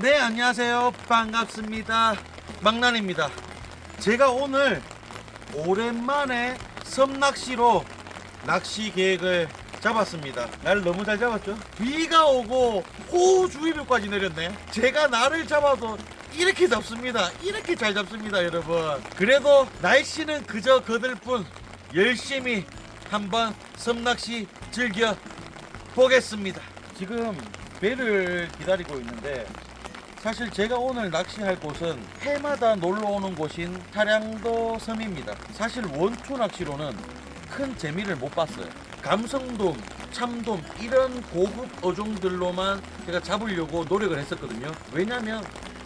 네, 안녕하세요. 반갑습니다. 망난입니다. 제가 오늘 오랜만에 섬낚시로 낚시 계획을 잡았습니다. 날 너무 잘 잡았죠? 비가 오고 호우주의보까지 내렸네. 제가 날을 잡아도 이렇게 잡습니다. 이렇게 잘 잡습니다, 여러분. 그래도 날씨는 그저 거들 뿐 열심히 한번 섬낚시 즐겨 보겠습니다. 지금 배를 기다리고 있는데 사실 제가 오늘 낚시할 곳은 해마다 놀러 오는 곳인 타량도 섬입니다. 사실 원투 낚시로는 큰 재미를 못 봤어요. 감성돔, 참돔 이런 고급 어종들로만 제가 잡으려고 노력을 했었거든요. 왜냐면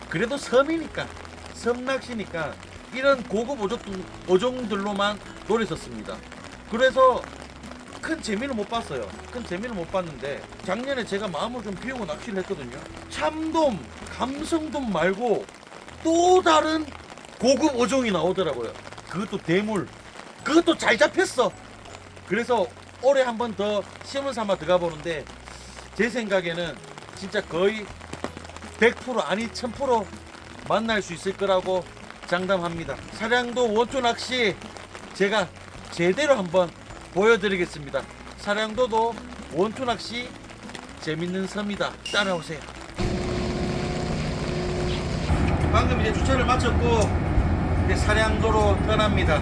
그래도 섬이니까 섬 낚시니까 이런 고급 어종, 어종들로만 노렸었습니다. 그래서 큰 재미를 못 봤어요. 큰 재미를 못 봤는데 작년에 제가 마음을 좀 비우고 낚시를 했거든요. 참돔, 감성돔 말고 또 다른 고급 어종이 나오더라고요. 그것도 대물. 그것도 잘 잡혔어. 그래서 올해 한 번 더 시험을 삼아 들어가 보는데 제 생각에는 진짜 거의 100% 아니 1000% 만날 수 있을 거라고 장담합니다. 사량도 원투 낚시 제가 제대로 한번 보여드리겠습니다. 사량도도 원투 낚시 재밌는 섬이다. 따라오세요. 방금 이제 주차를 마쳤고 이제 사량도로 떠납니다.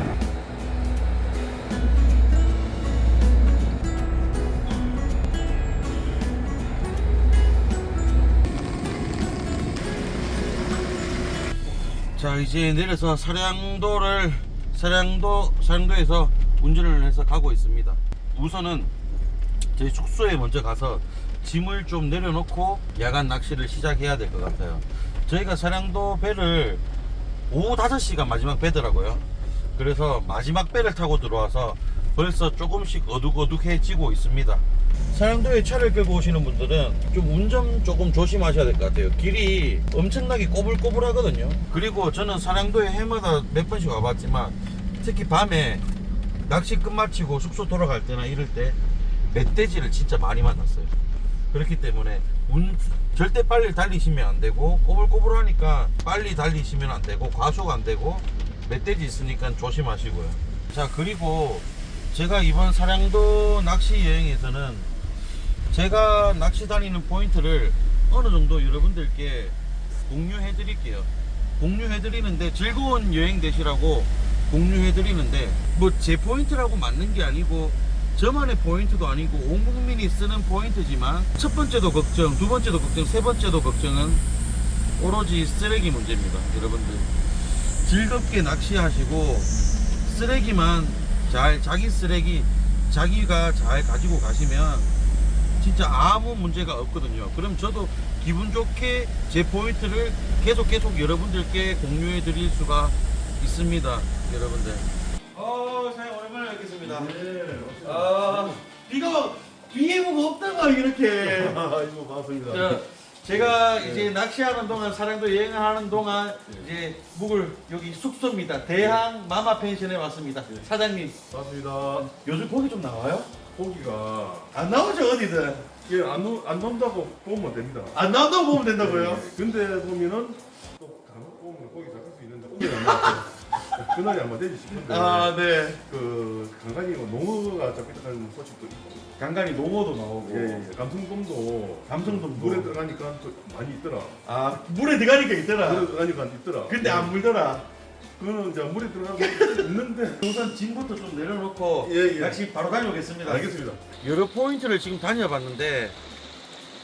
자 이제 내려서 사량도를 사량도 사량도에서 운전을 해서 가고 있습니다. 우선은 저희 숙소에 먼저 가서 짐을 좀 내려놓고 야간 낚시를 시작해야 될 것 같아요. 저희가 사량도 배를 오후 5시가 마지막 배더라고요. 그래서 마지막 배를 타고 들어와서 벌써 조금씩 어둑어둑해지고 있습니다. 사량도에 차를 끌고 오시는 분들은 좀 운전 조금 조심하셔야 될 것 같아요. 길이 엄청나게 꼬불꼬불하거든요. 그리고 저는 사량도에 해마다 몇 번씩 와봤지만 특히 밤에 낚시 끝마치고 숙소 돌아갈 때나 이럴 때 멧돼지를 진짜 많이 만났어요. 그렇기 때문에 운, 절대 빨리 달리시면 안 되고 꼬불꼬불하니까 빨리 달리시면 안 되고 과속 안 되고 멧돼지 있으니까 조심하시고요. 자 그리고 제가 이번 사량도 낚시 여행에서는 제가 낚시 다니는 포인트를 어느 정도 여러분들께 공유해 드릴게요. 공유해 드리는데 즐거운 여행 되시라고 공유해 드리는데 뭐 제 포인트라고 맞는 게 아니고 저만의 포인트도 아니고 온 국민이 쓰는 포인트지만 첫 번째도 걱정, 두 번째도 걱정, 세 번째도 걱정은 오로지 쓰레기 문제입니다. 여러분들 즐겁게 낚시하시고 쓰레기만 잘 자기 쓰레기 자기가 잘 가지고 가시면 진짜 아무 문제가 없거든요. 그럼 저도 기분 좋게 제 포인트를 계속 계속 여러분들께 공유해 드릴 수가 있습니다. 여러분들. 어, 사장님 오랜만에 뵙겠습니다. 네, 아, 비가 비예보가 없다가 이렇게. 아, 이거 반갑습니다. 저, 제가 이제 낚시하는 동안 사랑도 여행을 하는 동안 이제 묵을 여기 숙소입니다. 대항 마마 펜션에 왔습니다. 사장님 반갑습니다. 요즘 고기 좀 나와요? 고기가 안 나오죠 어디든. 이게 안, 놓- 안 논다고 보면 됩니다. 안 나온다고 보면 된다고요? 네, 근데 보면은 또 간혹 보면 고기 잡힐 수 있는데 오늘 안 나왔어요. 그날이 아마 되지 싶은데 아 네. 그 간간히 농어가 잡혔다는 소식도 있고 간간히 농어도 나오고. 예, 예. 감성돔도 감성돔도. 물에 들어가니까 또 많이 있더라. 아 물에 들어가니까 있더라. 물에 들어가니까 있더라. 근데 안 물더라. 그거는 이제 물에 들어가고 있는데 우선 짐부터 좀 내려놓고 예, 예. 낚시 바로 다녀오겠습니다. 알겠습니다. 여러 포인트를 지금 다녀봤는데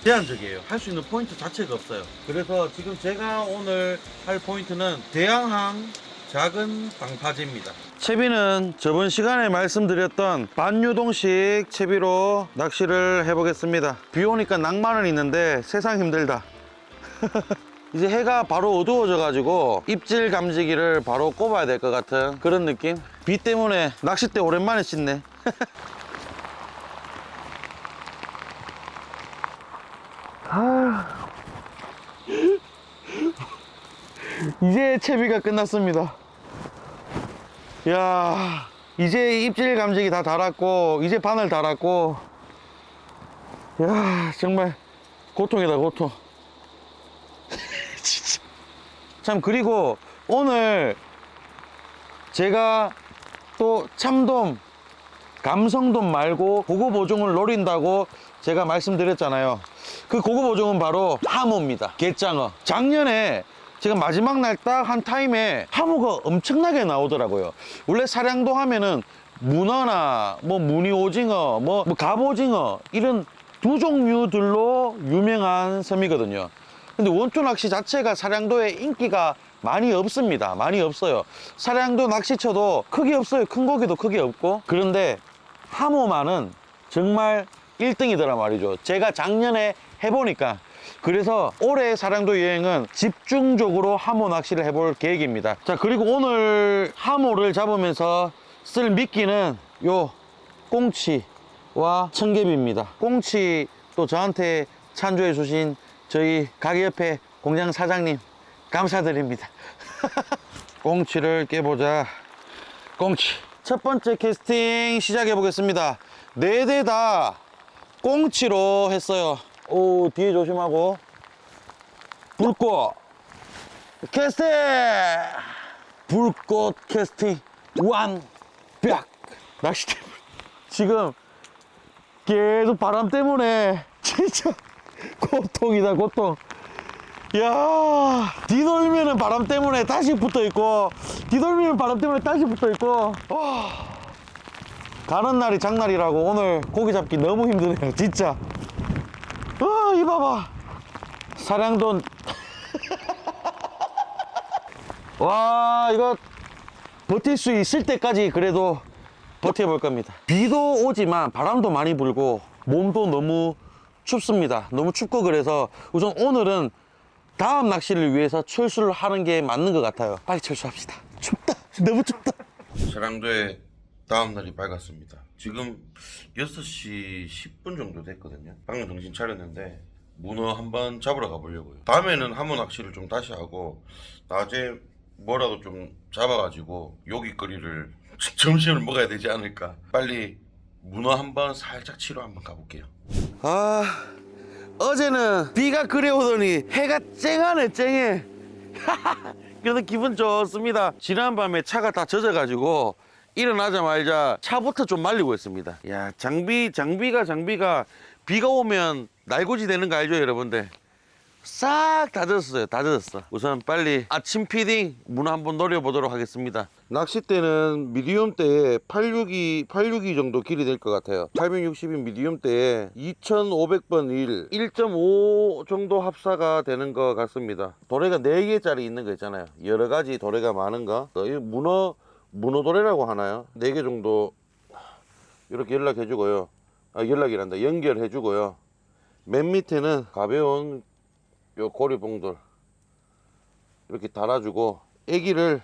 제한적이에요. 할 수 있는 포인트 자체가 없어요. 그래서 지금 제가 오늘 할 포인트는 대양항 작은 방파제입니다. 채비는 저번 시간에 말씀드렸던 반유동식 채비로 낚시를 해보겠습니다. 비 오니까 낭만은 있는데 세상 힘들다. 이제 해가 바로 어두워져 가지고 입질 감지기를 바로 꼽아야 될 것 같은 그런 느낌 비 때문에 낚싯대 오랜만에 씻네 아. 이제 채비가 끝났습니다 야 이제 입질 감지기 다 달았고 이제 바늘 달았고 야 정말 고통이다 고통 진짜. 참 그리고 오늘 제가 또 참돔 감성돔 말고 고급 어종을 노린다고 제가 말씀드렸잖아요. 그 고급 어종은 바로 하모입니다. 게장어. 작년에 제가 마지막 날 딱 한 타임에 하모가 엄청나게 나오더라고요. 원래 사량도 하면은 문어나 뭐 무늬 오징어, 뭐, 뭐 갑오징어 이런 두 종류들로 유명한 섬이거든요. 근데 원투 낚시 자체가 사량도에 인기가 많이 없습니다. 많이 없어요. 사량도 낚시쳐도 크게 없어요. 큰 고기도 크게 없고. 그런데 하모만은 정말 1등이더라 말이죠. 제가 작년에 해보니까. 그래서 올해 사량도 여행은 집중적으로 하모 낚시를 해볼 계획입니다. 자, 그리고 오늘 하모를 잡으면서 쓸 미끼는 요 꽁치와 청개비입니다. 꽁치 또 저한테 찬조해 주신 저희 가게 옆에 공장 사장님 감사드립니다. 꽁치를 깨보자. 꽁치. 첫 번째 캐스팅 시작해 보겠습니다. 네 대 다 꽁치로 했어요. 오, 뒤에 조심하고. 불꽃. 캐스팅! 불꽃 캐스팅. 완 벽. 낚싯대. 지금 계속 바람 때문에 진짜 고통이다, 고통. 야 뒤돌면은 바람 때문에 다시 붙어 있고 뒤돌면 바람 때문에 다시 붙어 있고 와 가는 날이 장날이라고 오늘 고기 잡기 너무 힘드네요 진짜 와이 봐봐. 사량돈. 와 이거 버틸 수 있을 때까지 그래도 버텨볼 겁니다. 비도 오지만 바람도 많이 불고 몸도 너무 춥습니다. 너무 춥고 그래서 우선 오늘은 다음 낚시를 위해서 철수를 하는 게 맞는 것 같아요. 빨리 철수합시다. 춥다. 너무 춥다. 사랑도에 다음 날이 밝았습니다 지금 6시 10분 정도 됐거든요. 방금 정신 차렸는데 문어 한번 잡으러 가보려고요. 다음에는 한번 낚시를 좀 다시 하고 낮에 뭐라도 좀 잡아가지고 요깃거리를 점심을 먹어야 되지 않을까. 빨리 문어 한번 살짝 치러 한번 가볼게요. 아 어제는 비가 그래 오더니 해가 쨍하네 쨍해. 그래도 기분 좋습니다. 지난밤에 차가 다 젖어가지고 일어나자마자. 차부터 좀 말리고 있습니다. 야 장비 장비가 장비가. 비가 오면 날고지 되는 거 알죠 여러분들? 싹 다 젖었어요 다 젖었어. 우선 빨리 아침 피딩 문 한번 노려보도록 하겠습니다. 낚싯대는 미디움 대에 862, 862 정도 길이 될 것 같아요. 860인 미디움 대에 2500번 1 1.5 정도 합사가 되는 것 같습니다. 도래가 4개짜리 있는 거 있잖아요. 여러 가지 도래가 많은 거. 문어 문어 도래라고 하나요? 4개 정도 이렇게 연락해 주고요. 아, 연락이란다. 연결해 주고요. 맨 밑에는 가벼운 요 고리봉돌 이렇게 달아주고 애기를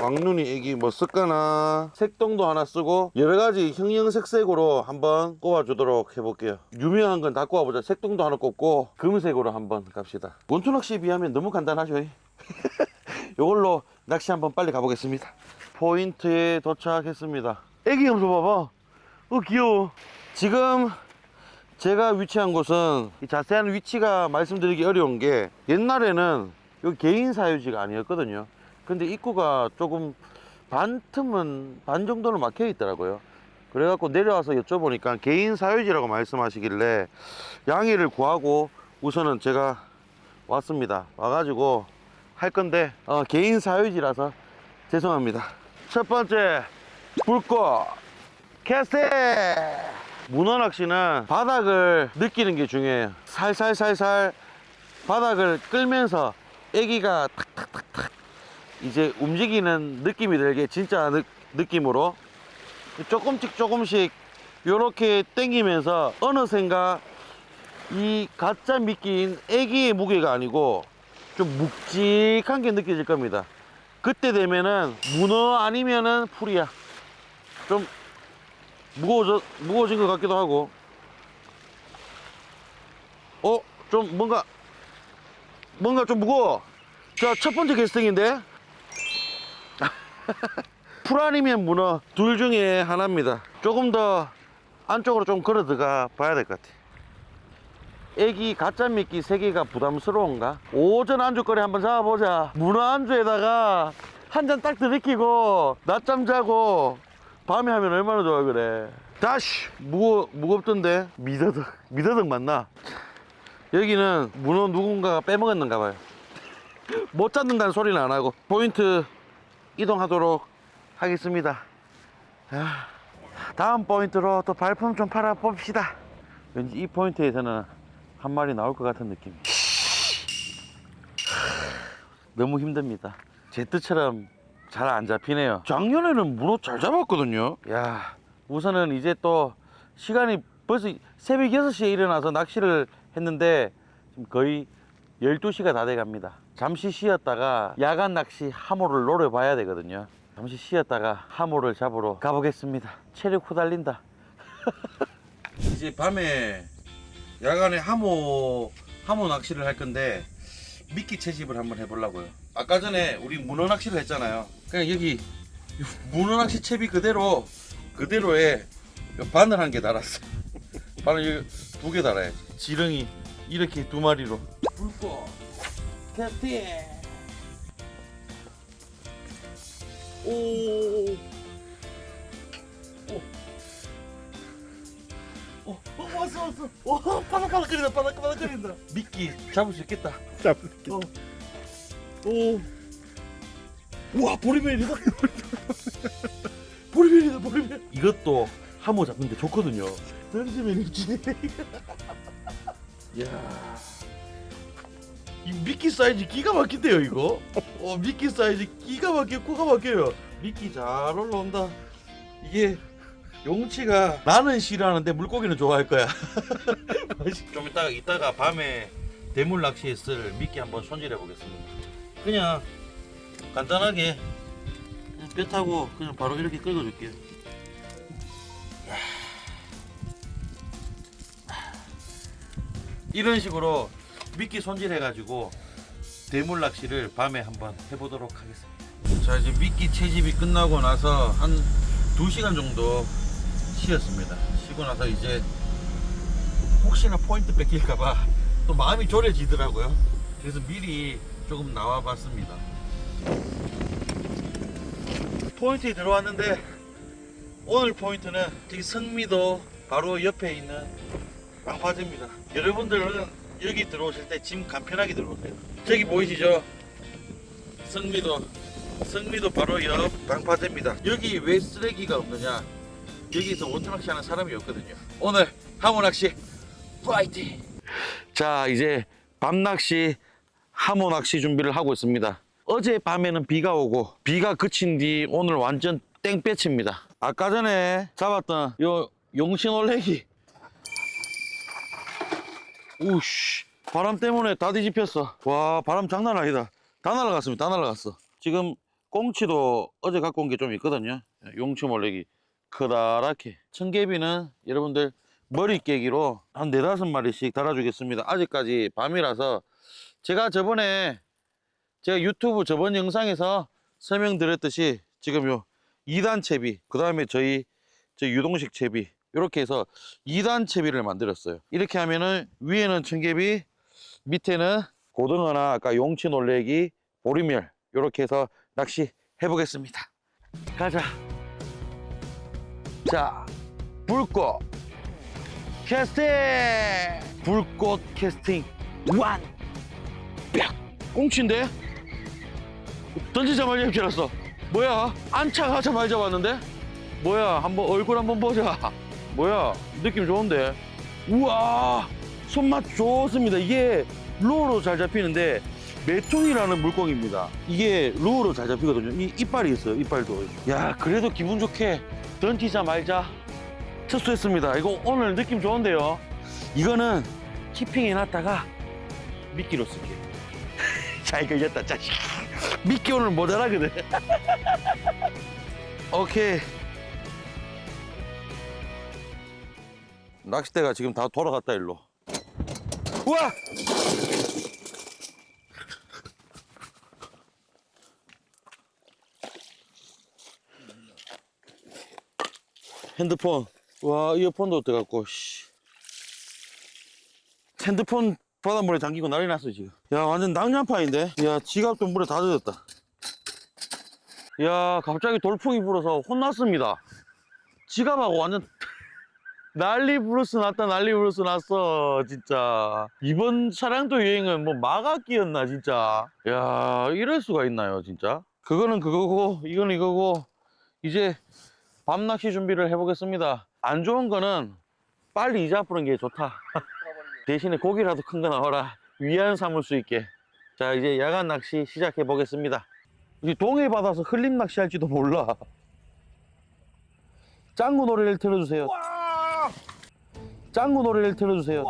왕눈이 애기 뭐 쓸까나 색동도 하나 쓰고 여러가지 형형색색으로 한번 꼽아 주도록 해볼게요. 유명한 건 다 꼽아보자. 색동도 하나 꼽고 금색으로 한번 갑시다. 원투낚시에 비하면 너무 간단하죠. 요걸로 낚시 한번 빨리 가보겠습니다 포인트에 도착했습니다 애기 염소 봐봐 어 귀여워 지금 제가 위치한 곳은 이 자세한 위치가 말씀드리기 어려운 게 옛날에는 여기 개인 사유지가 아니었거든요. 근데 입구가 조금 반 틈은 반 정도는 막혀 있더라고요. 그래갖고 내려와서 여쭤보니까 개인 사유지라고 말씀하시길래 양해를 구하고 우선은 제가 왔습니다. 와가지고 할 건데 어, 개인 사유지라서 죄송합니다. 첫 번째 불꽃 캐스팅! 문어 낚시는 바닥을 느끼는 게 중요해요. 살살살살 바닥을 끌면서 애기가 탁탁탁탁 이제 움직이는 느낌이 들게 진짜 느, 느낌으로 조금씩 조금씩 요렇게 당기면서 어느샌가 이 가짜 미끼인 애기의 무게가 아니고 좀 묵직한 게 느껴질 겁니다. 그때 되면은 문어 아니면은 풀이야. 좀 무거워져, 무거워진 것 같기도 하고. 어? 좀 뭔가, 뭔가 좀 무거워. 자, 첫 번째 캐스팅인데. 풀 아니면 문어. 둘 중에 하나입니다. 조금 더 안쪽으로 좀 걸어 들어가 봐야 될 것 같아. 애기 가짜 미끼 세 개가 부담스러운가? 오전 안주거리 한번 잡아보자. 문어 안주에다가 한 잔 딱 들이키고 낮잠 자고 밤에 하면 얼마나 좋아 그래. 다시 무거 무겁던데 미더덕 미더덕 맞나? 여기는 문어 누군가가 빼먹었는가 봐요. 못 잡는다는 소리는 안 하고 포인트 이동하도록 하겠습니다. 아, 다음 포인트로 또 발품 좀 팔아 봅시다. 왠지 이 포인트에서는 한 마리 나올 것 같은 느낌. 너무 힘듭니다. 제 뜻처럼 잘 안 잡히네요. 작년에는 문어 잘 잡았거든요. 야, 우선은 이제 또 시간이 벌써 새벽 6시에 일어나서 낚시를 했는데 지금 거의 12시가 다 돼 갑니다. 잠시 쉬었다가 야간 낚시 하모를 노려봐야 되거든요. 잠시 쉬었다가 하모를 잡으러 가보겠습니다. 체력 후달린다. 이제 밤에 야간에 하모 하모 낚시를 할 건데 미끼 채집을 한번 해보려고요. 아까 전에 우리 문어 낚시를 했잖아요. 그냥 여기 문어 낚시 채비 그대로 그대로에 바늘 한 개 달았어. 바늘 두 개 달아야지. 지렁이 이렇게 두 마리로. 불꽃 캐스팅. 오. 오. 어, 어, 왔어, 왔어. 오, 바닥바닥거린다, 바닥바닥거린다. 미끼 잡을 수 있겠다. 잡을게. 어. 오. 우와, 보리멜이다. 보리멜이다, 보리멜. 이것도 하모 잡는데 좋거든요. 던지면 입지네. 야. 이 미끼 사이즈 기가 막힌데요, 이거? 어, 미끼 사이즈 기가 막혀, 코가 막혀요. 미끼 잘 올라온다. 이게 용치가 나는 싫어하는데 물고기는 좋아할 거야. 좀 이따가 이따가 밤에 대물 낚시했을 미끼 한번 손질해 보겠습니다. 그냥 간단하게 그냥 뼈 타고 그냥 바로 이렇게 긁어줄게요. 이런 식으로 미끼 손질해 가지고 대물 낚시를 밤에 한번 해보도록 하겠습니다. 자 이제 미끼 채집이 끝나고 나서 한 2시간 정도 쉬었습니다. 쉬고 나서 이제 혹시나 포인트 뺏길까봐 또 마음이 졸여지더라고요. 그래서 미리 조금 나와 봤습니다. 포인트에 들어왔는데 오늘 포인트는 저기 성미도 바로 옆에 있는 방파제입니다. 여러분들은 여기 들어오실 때 짐 간편하게 들어오세요. 저기 보이시죠? 성미도 성미도 바로 옆 방파제입니다. 여기 왜 쓰레기가 없느냐? 여기서 원투낚시 하는 사람이 없거든요. 오늘 하모 낚시 파이팅! 자 이제 밤 낚시 하모 낚시 준비를 하고 있습니다. 어제 밤에는 비가 오고 비가 그친 뒤 오늘 완전 땡볕입니다. 아까 전에 잡았던 요 용신올래기 우씨 바람 때문에 다 뒤집혔어. 와 바람 장난 아니다. 다 날아갔습니다. 다 날아갔어. 지금 꽁치도 어제 갖고 온 게 좀 있거든요. 용치 몰래기 크다랗게 청개비는 여러분들 머리 깨기로 한 네다섯 마리씩 달아주겠습니다. 아직까지 밤이라서 제가 저번에 제가 유튜브 저번 영상에서 설명드렸듯이 지금 요 2단 채비 그 다음에 저희 저 유동식 채비 이렇게 해서 2단 채비를 만들었어요. 이렇게 하면은 위에는 청개비 밑에는 고등어나 아까 용치 놀래기 보리멸 이렇게 해서 낚시 해보겠습니다. 가자. 자, 불꽃 캐스팅! 불꽃 캐스팅 완! 뿅! 꽁치인데? 던지자마자 이렇게 알았어. 뭐야? 안착하자마자 잡았는데? 뭐야? 한번 얼굴 한번 보자. 뭐야? 느낌 좋은데? 우와! 손맛 좋습니다. 이게 루어로 잘 잡히는데 메통이라는 물고기입니다. 이게 루어로 잘 잡히거든요. 이 이빨이 있어요. 이빨도. 야, 그래도 기분 좋게 던지자 말자. 첫수했습니다. 이거 오늘 느낌 좋은데요. 이거는 키핑 해놨다가 미끼로 쓸게요. 잘 걸렸다, 자식. 미끼 오늘 모자라거든. 오케이. 낚싯대가 지금 다 돌아갔다 일로. 우와! 핸드폰. 와, 이어폰도 어떡갖고, 씨. 핸드폰 바닷물에 잠기고 난리 났어 지금. 야 완전 낭만파인데? 야 지갑도 물에 다 젖었다. 야 갑자기 돌풍이 불어서 혼났습니다. 지갑하고 완전 난리 브루스 났다 난리 브루스 났어 진짜. 이번 차량도 여행은 뭐 마각기였나 진짜. 야 이럴 수가 있나요 진짜? 그거는 그거고 이거는 이거고 이제 밤낚시 준비를 해보겠습니다. 안 좋은 거는 빨리 이자 푸는 게 좋다. 대신에 고기라도 큰 거 나와라. 위안 삼을 수 있게. 자 이제 야간 낚시 시작해 보겠습니다. 이 동해 받아서 흘림 낚시할지도 몰라. 짱구 노래를 틀어주세요. 짱구 노래를 틀어주세요.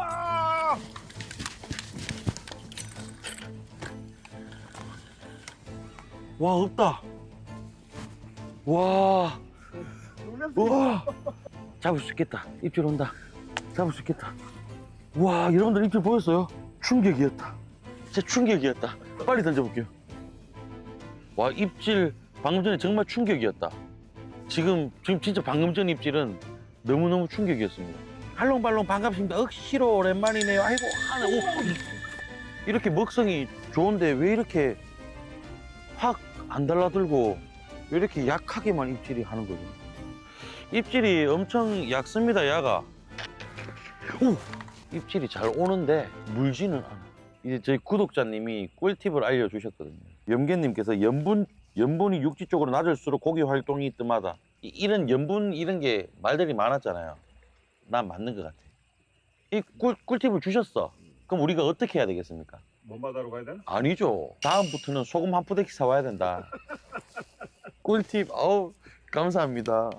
와 없다. 와 우와. 잡을 수 있겠다. 입질 온다. 잡을 수 있겠다. 와 여러분들 입질 보였어요? 충격이었다. 진짜 충격이었다. 빨리 던져볼게요. 와 입질 방금 전에 정말 충격이었다. 지금 지금 진짜 방금 전 입질은 너무너무 충격이었습니다. 할롱발롱 반갑습니다. 억시로 오랜만이네요. 아이고 하나 오. 이렇게 먹성이 좋은데 왜 이렇게 확 안 달라들고 왜 이렇게 약하게만 입질이 하는 거죠 입질이 엄청 얕습니다 야가 오 입질이 잘 오는데 물지는 않아. 이제 저희 구독자님이 꿀팁을 알려주셨거든요. 염계님께서 염분 염분이 육지 쪽으로 낮을수록 고기 활동이 뜸하다. 이- 이런 염분 이런 게 말들이 많았잖아요. 난 맞는 것 같아. 이 꿀, 꿀팁을 주셨어. 그럼 우리가 어떻게 해야 되겠습니까? 먼바다로 가야 되나? 아니죠. 다음부터는 소금 한 푸대씩 사와야 된다. 꿀팁, 어우, 감사합니다.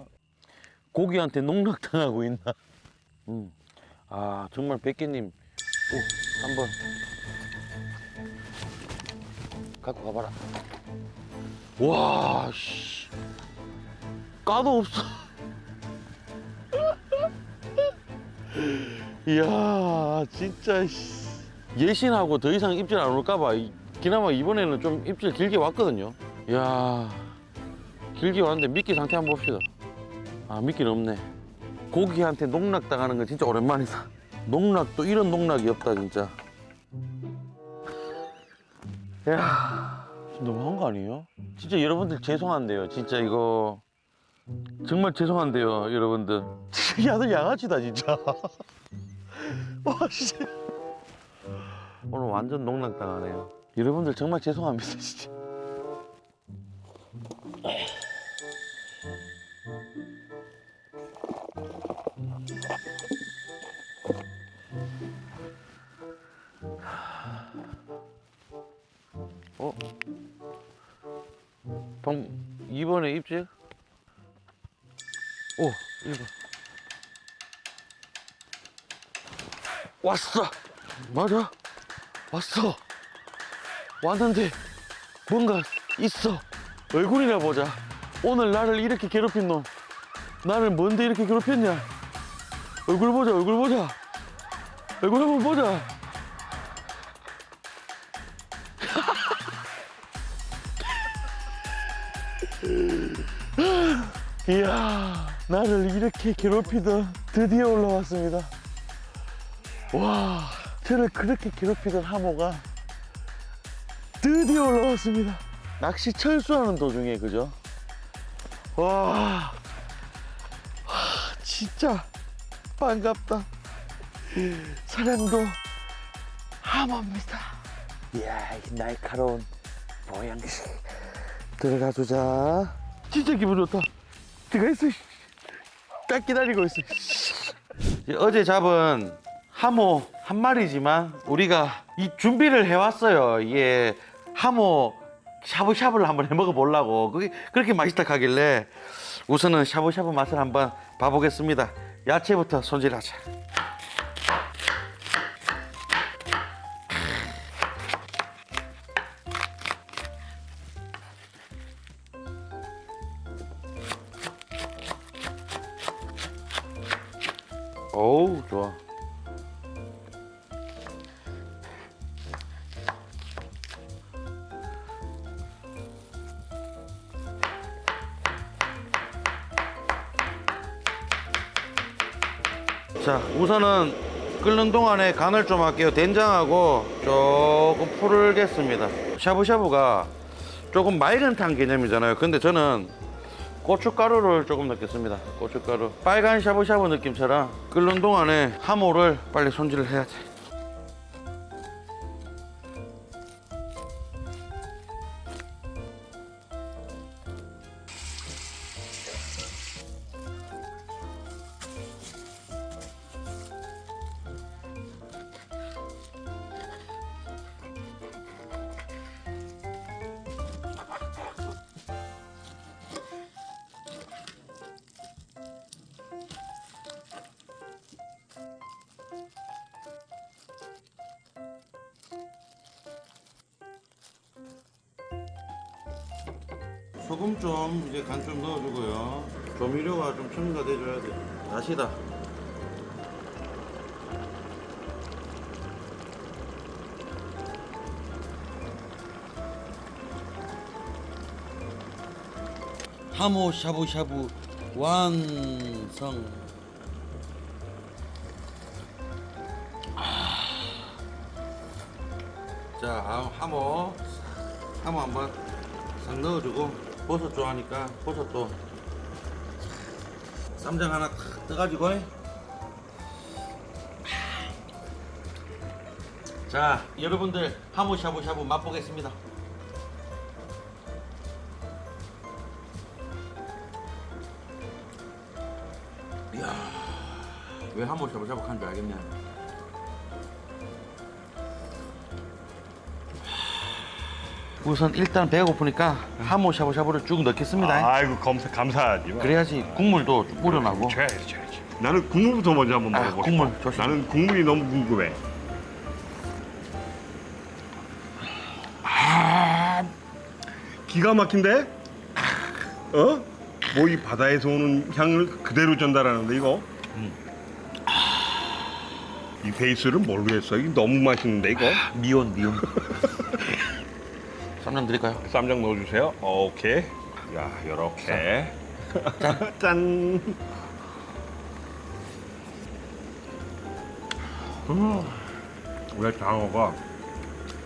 고기한테 농락당하고 있나? 음. 아, 정말 백개님, 오, 한번 갖고 가봐라. 와, 씨. 까도 없어. 이야, 진짜, 씨. 예신하고 더 이상 입질 안 올까봐 이- 그나마 이번에는 좀 입질 길게 왔거든요 이야 길게 왔는데 미끼 상태 한번 봅시다 아 미끼는 없네. 고기한테 농락 당하는 건 진짜 오랜만이다. 농락도 이런 농락이 없다 진짜. 야 너무한 거 아니에요? 진짜 여러분들 죄송한데요. 진짜 이거 정말 죄송한데요 여러분들. 야들 양아치다 진짜. 와 진짜. 오늘 완전 농락당하네요. 여러분들 정말 죄송합니다, 진짜. 어? 방 2번에 입질? 오, 1번. 왔어! 맞아? 왔어. 왔는데 뭔가 있어. 얼굴이나 보자. 오늘 나를 이렇게 괴롭힌 놈. 나를 뭔데 이렇게 괴롭혔냐? 얼굴 보자, 얼굴 보자. 얼굴 한번 보자. 이야, 나를 이렇게 괴롭히던 드디어 올라왔습니다. 와, 저를 그렇게 괴롭히던 하모가 드디어 올라왔습니다. 낚시 철수하는 도중에, 그죠? 와, 와, 진짜 반갑다. 사랑도 하모입니다. 이야, 이 날카로운 모양새. 들어가 주자. 진짜 기분 좋다. 들어가 있어. 딱 기다리고 있어. 어제 잡은 하모 한 마리지만 우리가 이 준비를 해왔어요. 이게 하모 샤브샤브를 한번 해 먹어 보려고 그게 그렇게 맛있다 하길래 우선은 샤브샤브 맛을 한번 봐보겠습니다. 야채부터 손질하자. 자 우선은 끓는 동안에 간을 좀 할게요. 된장하고 조금 풀겠습니다. 샤브샤브가 조금 맑은 탕 개념이잖아요. 근데 저는 고춧가루를 조금 넣겠습니다. 고춧가루. 빨간 샤브샤브 느낌처럼 끓는 동안에 하모를 빨리 손질을 해야지. 소금 좀 이제 간 좀 넣어주고요. 조미료가 좀 첨가 돼줘야 돼. 다시다. 하모 샤브샤브 완성. 좋아하니까 버섯도 쌈장 하나 탁 떠가지고. 자 여러분들 하모 샤브샤브 맛보겠습니다. 이야 왜 하모 샤브샤브 한줄 알겠냐 우선 일단 배가 고프니까 하모 샤브샤브를 쭉 넣겠습니다 아이고 감사 감사하지. 마. 그래야지 국물도 쭉 우려나고 줘야지 줘야지. 나는 국물부터 먼저 한번 아, 먹어보고 국물 싶어. 좋습니다. 나는 국물이 너무 궁금해. 아, 기가 막힌데? 어? 뭐 이 바다에서 오는 향을 그대로 전달하는데 이거? 이 베이스를 모르겠어. 이게 너무 맛있는데 이거? 미온 미온 쌈장 드릴까요? 쌈장 넣어주세요. 오케이. 야, 요렇게. 짠. 음. 왜 장어가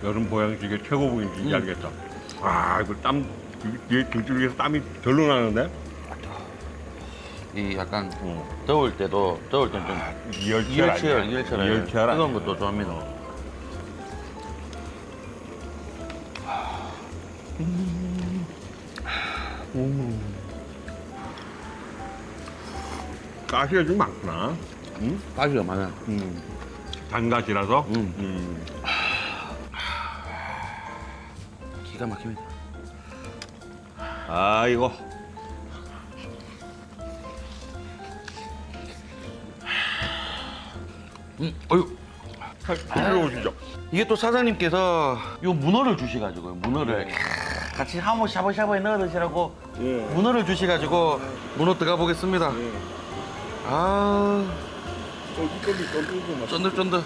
여름 보양식의 최고봉인지 음. 알겠다. 아, 이거 땀, 뒤에 등줄기에서 땀이 절로 나는데? 이 약간 응. 더울 때도 더울 때는 좀 이열치열. 이열치열? 이열치열 이열치열 뜨거운 아니야? 것도 좋아합니다 가시가 좀 많구나. 응? 가시가 많아요 음. 단가시라서? 음. 음. 기가 막힙니다 아, 이거. 음, 어유 들어오시죠. 이게 또 사장님께서 요 문어를 주시가지고요 문어를 같이 하모 샤브샤브에 넣어 드시라고 예. 문어를 주시가지고 문어 들어가 보겠습니다 아 쫀득쫀득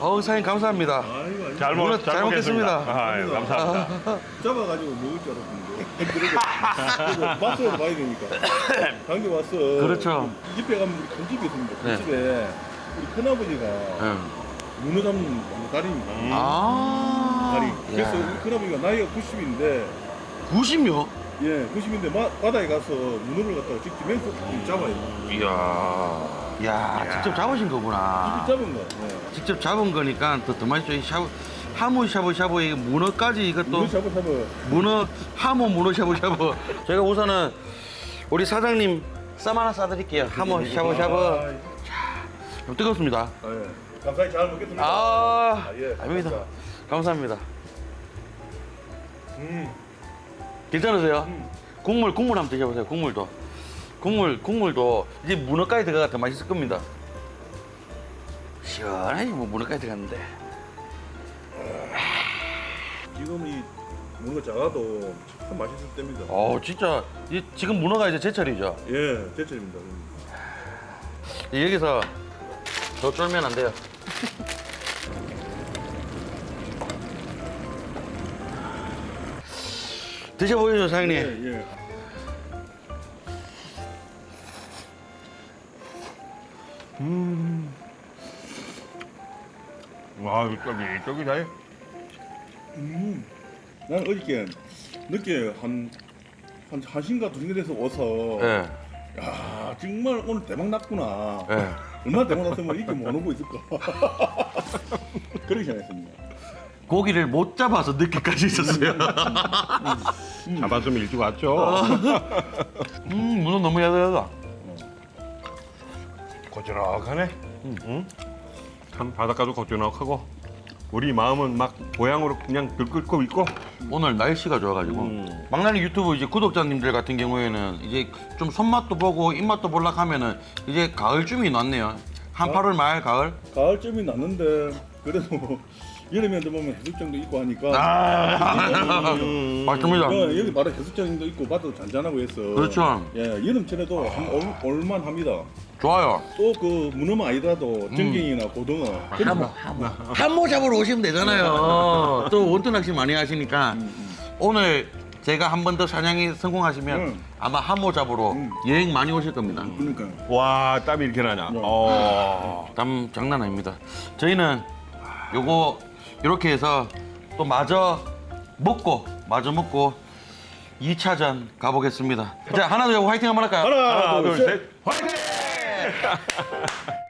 어우 사장님 감사합니다 잘, 문어 먹, 잘, 잘 먹겠습니다. 먹겠습니다. 아유, 감사합니다. 잡아가지고 먹을 줄 알았는데 맛을 봐야 되니까 당겨 왔어 그렇죠. 집에 가면 우리 큰 집이 있습니다 그 네. 집에 우리 큰아버지가 응. 문어 잡는 달인입니다 아 다리 그래서 야. 우리 큰아버지가 나이가 90인데 90요? 예 90인데 마, 바다에 가서 문어를 갖다가 직접 맨손 잡아요. 이야. 야 직접 잡으신 거구나. 직접 잡은 거 예. 직접 잡은 거니까 더, 더 맛있죠 이 샤브 하모 샤브샤브 이 문어까지 이것도 문어 잡아 잡아 문어 하모 문어 샤브샤브. 제가 우선은 우리 사장님 쌈 하나 싸드릴게요. 하모 샤브샤브. 좀 뜨겁습니다. 아, 예. 감사히 잘 먹겠습니다. 아 예, 아닙니다. 감사합니다. 음. 괜찮으세요? 음. 국물 국물 한번 드셔보세요 국물도 국물 국물도 이제 문어까지 들어가 더 맛있을 겁니다 시원하지 뭐 문어까지 들어갔는데 지금 이 문어 작아도 참 맛있을 때입니다 어 진짜 이, 지금 문어가 이제 제철이죠 예 제철입니다 여기서 더 쫄면 안 돼요. 드셔보시죠, 사장님. 예, 예. 와 이거 쫄깃쫄깃해. 음. 난 어저께 늦게 한, 한 1시인가 2시 돼서 와서 예. 야 정말 오늘 대박 났구나 예. 얼마나 대박 났으면 이렇게 못 오고 있을까 그렇게 생각했습니다 고기를 못 잡아서 늦게까지 있었어요. 잡았으면 일찍 왔죠. 음, 문어 너무 야들야다. 고즈넉하네. 응? 참 바닷가도 고즈넉하고 우리 마음은 막 고향으로 그냥 들끓고 있고. 오늘 날씨가 좋아가지고 음. 막날리 유튜브 이제 구독자님들 같은 경우에는 이제 좀 손맛도 보고 입맛도 볼락 하면은 이제 가을쯤이 났네요. 한 8월 말 가을. 가을쯤이 났는데 그래도 여름에 들어보면 해수장도 있고 하니까 아, 음. 맞습니다. 어, 여기 바로 해수장도 있고 바다도 잔잔하고 해서 그렇죠. 예 여름철에도 한 올, 올만 합니다 좋아요. 또 그 문어만 아니더라도 음. 전갱이나 고등어 한모 한모 잡으러 오시면 되잖아요. 또 원투 낚시 많이 하시니까 음, 오늘 제가 한 번 더 사냥이 성공하시면 음. 아마 한모 잡으러 음. 여행 많이 오실 겁니다. 그러니까 와 땀이 이렇게 나냐. 어. 땀 장난 아닙니다. 저희는 요거 이렇게 해서 또 마저 먹고 마저 먹고 2차전 가보겠습니다. 자 하나 둘 화이팅 한번 할까요? 하나, 하나 둘. 셋. 화이팅!